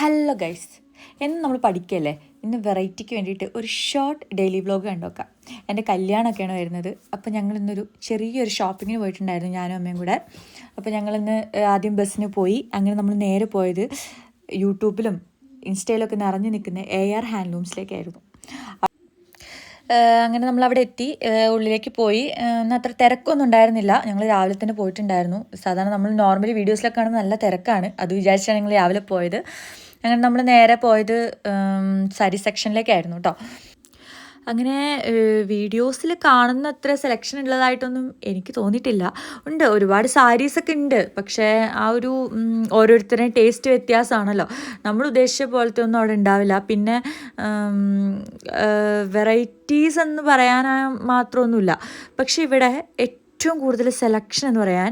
Hello guys എന്ന് നമ്മൾ പഠിക്കല്ലേ? ഇന്ന് വെറൈറ്റിക്ക് വേണ്ടിയിട്ട് ഒരു ഷോർട്ട് ഡെയിലി വ്ലോഗ് കണ്ടുനോക്കാം. എന്റെ കല്യാണമൊക്കെയാണ് വരുന്നത്. അപ്പോൾ ഞങ്ങൾ ഇന്നൊരു ചെറിയൊരു ഷോപ്പിങ്ങിന് പോയിട്ടുണ്ടായിരുന്നു ഞാനും അമ്മയും കൂടെ. അപ്പോൾ ഞങ്ങളിന്ന് ആദ്യം ബസ്സിന് പോയി. അങ്ങനെ നമ്മൾ നേരെ പോയത് യൂട്യൂബിലും ഇൻസ്റ്റയിലൊക്കെ നിറഞ്ഞു നിൽക്കുന്ന എ ആർ ഹാൻഡ്ലൂംസിലേക്കായിരുന്നു. അങ്ങനെ നമ്മൾ അവിടെ എത്തി. ഉള്ളിലേക്ക് പോയി. അത്ര തിരക്കൊന്നും ഉണ്ടായിരുന്നില്ല. ഞങ്ങൾ രാവിലെ തന്നെ പോയിട്ടുണ്ടായിരുന്നു. സാധാരണ നമ്മൾ നോർമലി വീഡിയോസിലൊക്കെ കാണുമ്പോൾ നല്ല തിരക്കാണ്. അത് വിചാരിച്ചാണ് ഞങ്ങൾ രാവിലെ പോയത്. അങ്ങനെ നമ്മൾ നേരെ പോയത് സാരി സെക്ഷനിലേക്കായിരുന്നു കേട്ടോ അങ്ങനെ വീഡിയോസിൽ കാണുന്ന അത്ര സെലക്ഷൻ ഉള്ളതായിട്ടൊന്നും എനിക്ക് തോന്നിയിട്ടില്ല. ഉണ്ട് ഒരുപാട് സാരീസൊക്കെ ഉണ്ട്. പക്ഷേ ആ ഒരു ഓരോരുത്തരുടെ ടേസ്റ്റ് വ്യത്യാസമാണല്ലോ. നമ്മൾ ഉദ്ദേശിച്ച പോലത്തെ ഒന്നും അവിടെ ഉണ്ടാവില്ല. പിന്നെ വെറൈറ്റീസ് എന്ന് പറയാൻ മാത്രമൊന്നുമില്ല. പക്ഷേ ഇവിടെ ഏറ്റവും കൂടുതൽ സെലക്ഷൻ എന്ന് പറയാൻ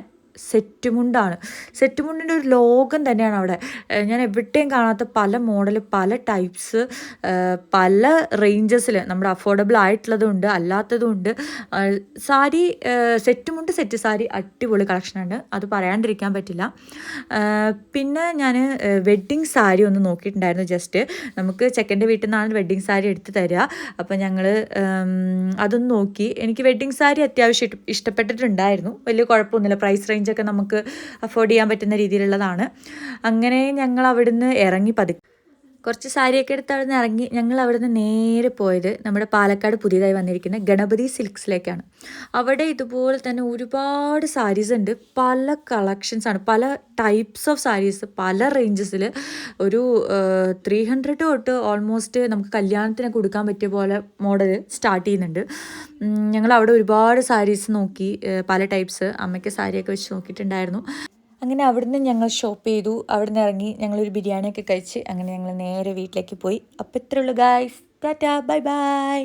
സെറ്റ് മുണ്ടാണ് സെറ്റ് മുണ്ടിന്റെ ഒരു ലോകം തന്നെയാണ് അവിടെ. ഞാൻ എവിടെയും കാണാത്ത പല മോഡൽ പല ടൈപ്സ് പല റേഞ്ചസിൽ നമ്മുടെ അഫോർഡബിൾ ആയിട്ടുള്ളതും ഉണ്ട് അല്ലാത്തതും ഉണ്ട് ഏഹ് സാരി സെറ്റുമുണ്ട് സെറ്റ് സാരി അടിപൊളി കളക്ഷനുണ്ട്. അത് പറയാണ്ടിരിക്കാൻ പറ്റില്ല. പിന്നെ ഞാൻ വെഡ്ഡിങ് സാരി ഒന്ന് നോക്കിയിട്ടുണ്ടായിരുന്നു ജസ്റ്റ്. നമുക്ക് ചെക്കന്റെ വീട്ടിൽ നിന്നാണ് വെഡ്ഡിങ് സാരി എടുത്ത് തരിക. അപ്പോൾ ഞങ്ങൾ അതൊന്ന് നോക്കി. എനിക്ക് വെഡ്ഡിങ് സാരി അത്യാവശ്യം ഇഷ്ട- ഇഷ്ടപ്പെട്ടിട്ടുണ്ടായിരുന്നു. വലിയ കുഴപ്പമൊന്നുമില്ല. പ്രൈസ് റേഞ്ചൊക്കെ നമുക്ക് അഫോർഡ് ചെയ്യാൻ പറ്റുന്ന രീതിയിലുള്ളതാണ്. അങ്ങനെ ഞങ്ങൾ അവിടുന്ന് ഇറങ്ങി പതുക്കെ കുറച്ച് സാരിയൊക്കെ എടുത്ത് അവിടെ നിന്ന് ഇറങ്ങി ഞങ്ങൾ അവിടെ നിന്ന് നേരെ പോയത് നമ്മുടെ പാലക്കാട് പുതിയതായി വന്നിരിക്കുന്ന ഗണപതി സിൽക്സിലേക്കാണ്. അവിടെ ഇതുപോലെ തന്നെ ഒരുപാട് സാരീസ് ഉണ്ട്. പല കളക്ഷൻസ് ആണ്. പല ടൈപ്സ് ഓഫ് സാരീസ് പല റേഞ്ചസിൽ ഒരു ത്രീ ഹൺഡ്രഡ് തൊട്ട് ഓൾമോസ്റ്റ് നമുക്ക് കല്യാണത്തിനൊക്കെ കൊടുക്കാൻ പറ്റിയ പോലെ മോഡൽ സ്റ്റാർട്ട് ചെയ്യുന്നുണ്ട്. ഞങ്ങൾ അവിടെ ഒരുപാട് സാരീസ് നോക്കി പല ടൈപ്സ് അമ്മയ്ക്ക് സാരിയൊക്കെ വെച്ച് നോക്കിയിട്ടുണ്ടായിരുന്നു. അങ്ങനെ അവിടുന്ന് ഞങ്ങൾ ഷോപ്പ് ചെയ്തു. അവിടുന്ന് ഇറങ്ങി ഞങ്ങളൊരു ബിരിയാണിയൊക്കെ കഴിച്ച് അങ്ങനെ ഞങ്ങൾ നേരെ വീട്ടിലേക്ക് പോയി. അപ്പോൾ ഇത്രയുള്ളൂ ഗായ്സ് ടാറ്റാ ബൈ ബൈ